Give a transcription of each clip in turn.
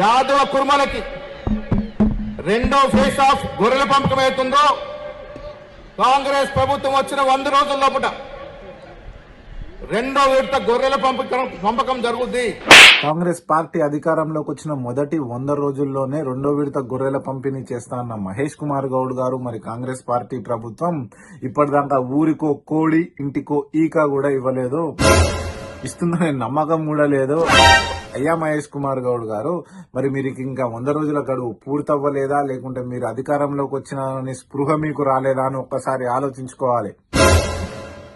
యాదవ కుర్మలకి రెండో face of గొర్రెల పంపకం అవుతుందో కాంగ్రెస్ ప్రభుత్వం వచ్చిన వంద రోజుల లోపల రెండో విడత గొర్రెల పంపకం పంపకం జరుగుద్ది. కాంగ్రెస్ పార్టీ అధికారంలోకి వచ్చిన మొదటి వంద రోజుల్లోనే రెండో విడత గొర్రెల పంపిణీ చేస్తానన్న మహేష్ కుమార్ గౌడ్ గారు మరి కాంగ్రెస్ పార్టీ ప్రభుత్వం ఇప్పటిదాకా ఊరికో కోడి ఇంటికో ఈక కూడా ఇవ్వలేదు. ఇస్తుందనే నమ్మకం కూడా లేదు. అయ్యా మహేష్ కుమార్ గౌడ్ గారు మరి మీరు ఇంకా వంద రోజుల గడువు పూర్తవ్వలేదా? లేకుంటే మీరు అధికారంలోకి వచ్చిన స్పృహ మీకు రాలేదా అని ఒక్కసారి ఆలోచించుకోవాలి.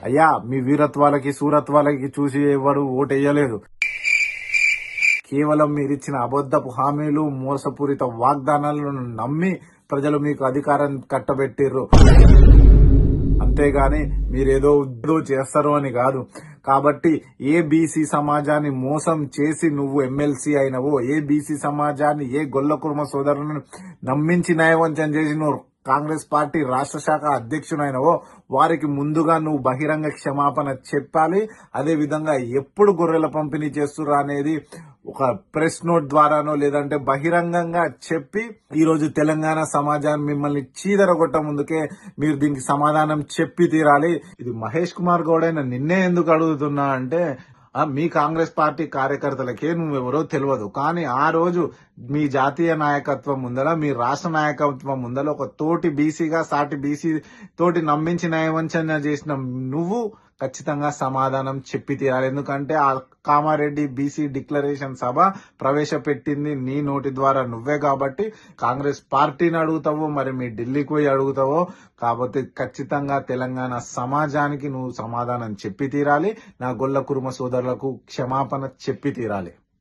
అయ్యా మీ వీరత్వాలకి సూరత్వాలకి చూసి ఎవరు ఓటేయలేదు కేవలం మీరిచ్చిన అబద్ధపు హామీలు మోసపూరిత వాగ్దానాలను నమ్మి ప్రజలు మీకు అధికారం కట్టబెట్టిర్రు. కానీ మీరేదో ఉద్దో చేస్తారు అని కాదు. కాబట్టి ఏ బీసీ సమాజాన్ని మోసం చేసి నువ్వు ఎమ్మెల్సీ అయినవో ఏ బీసీ సమాజాన్ని ఏ గొల్లకుర్మ సోదరుని సోదరులను నమ్మించి న్యాయవంచం చేసి నువ్వు కాంగ్రెస్ పార్టీ రాష్ట్ర శాఖ అధ్యక్షునైనవో వారికి ముందుగా నువ్వు బహిరంగ క్షమాపణ చెప్పాలి. అదే విధంగా ఎప్పుడు గొర్రెల పంపిణీ చేస్తురా అనేది ఒక ప్రెస్ నోట్ ద్వారానో లేదంటే బహిరంగంగా చెప్పి ఈరోజు తెలంగాణ సమాజాన్ని మిమ్మల్ని చీదరగొట్ట ముందుకే మీరు దీనికి సమాధానం చెప్పి తీరాలి. ఇది మహేష్ కుమార్ గౌడ్ నిన్నే ఎందుకు అడుగుతున్నా అంటే మీ కాంగ్రెస్ పార్టీ కార్యకర్తలకే నువ్వెవరో తెలియదు కానీ ఆ రోజు మీ జాతీయ నాయకత్వం ముందర మీ రాష్ట్ర నాయకత్వం ముందర ఒక తోటి బీసీగా సాటి బీసీ తోటి నమ్మించి న్యాయవంచన చేసిన నువ్వు ఖచ్చితంగా సమాధానం చెప్పి తీరాలి. ఎందుకంటే ఆ కామారెడ్డి బీసీ డిక్లరేషన్ సభ ప్రవేశపెట్టింది నీ నోటి ద్వారా నువ్వే కాబట్టి కాంగ్రెస్ పార్టీని అడుగుతావో మరి మీ ఢిల్లీకి పోయి అడుగుతావో. కాబట్టి ఖచ్చితంగా తెలంగాణ సమాజానికి నువ్వు సమాధానం చెప్పి తీరాలి. నా గొల్ల కురుమ సోదరులకు క్షమాపణ చెప్పి తీరాలి.